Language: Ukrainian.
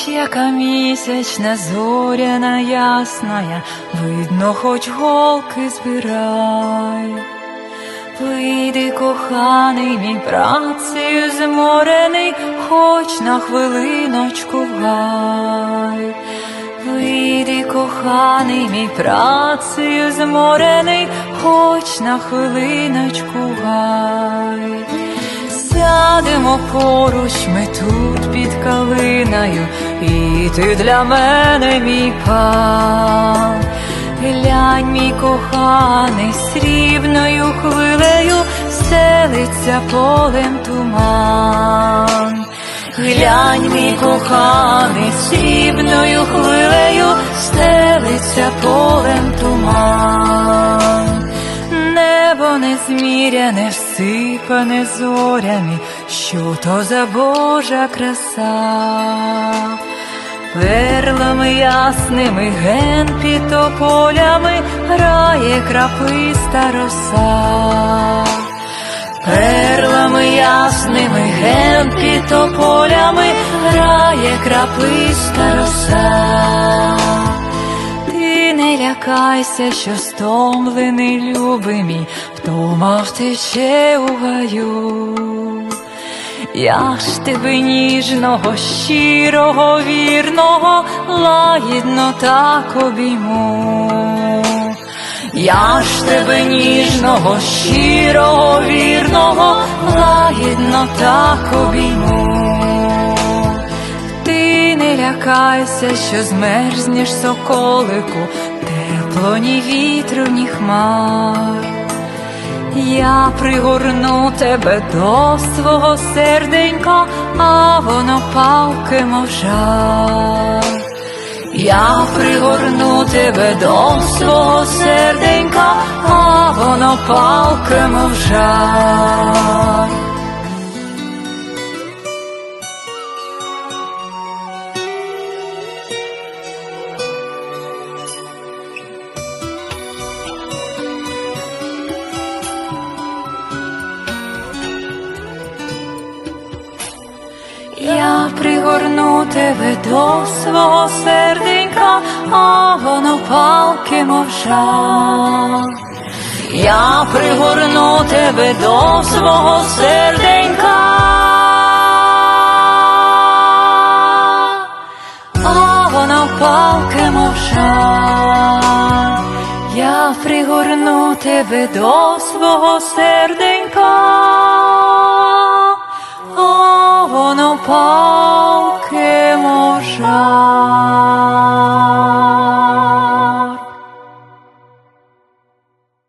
ніч, яка місячна, зоряна ясная, видно, хоч голки збирай. Вийди, коханий мій працею зморений, хоч на хвилиночку гай. Вийди, коханий мій працею зморений, хоч на хвилиночку гай. Сядемо поруч, ми тут під калиною, і ти для мене мій пан. Глянь, мій коханий, срібною хвилею стелиться полем туман. Глянь, мій коханий, срібною хвилею стелиться полем туман. Небо незміряне, всипане зорями, що то за Божа краса. Перлами ясними ген під тополями грає краписта роса. Перлами ясними ген під тополями грає краписта роса. Ти не лякайся, що стомлений любимий, вдома втече у гаю. Я ж тебе ніжного, щирого, вірного, лагідно так обійму. Я ж тебе ніжного, щирого, вірного, лагідно так обійму. Ти не лякайся, що змерзнеш соколику, тепло ні вітру, ні хмар. Я пригорну тебе до свого серденька, а воно палки мов жар. Я пригорну тебе до свого серденька, а воно палки мов пригорну тебе до свого серденька, а воно палки мов. Я пригорну тебе до свого серденька, а воно палки мов жар. Я пригорну тебе до свого серденька, а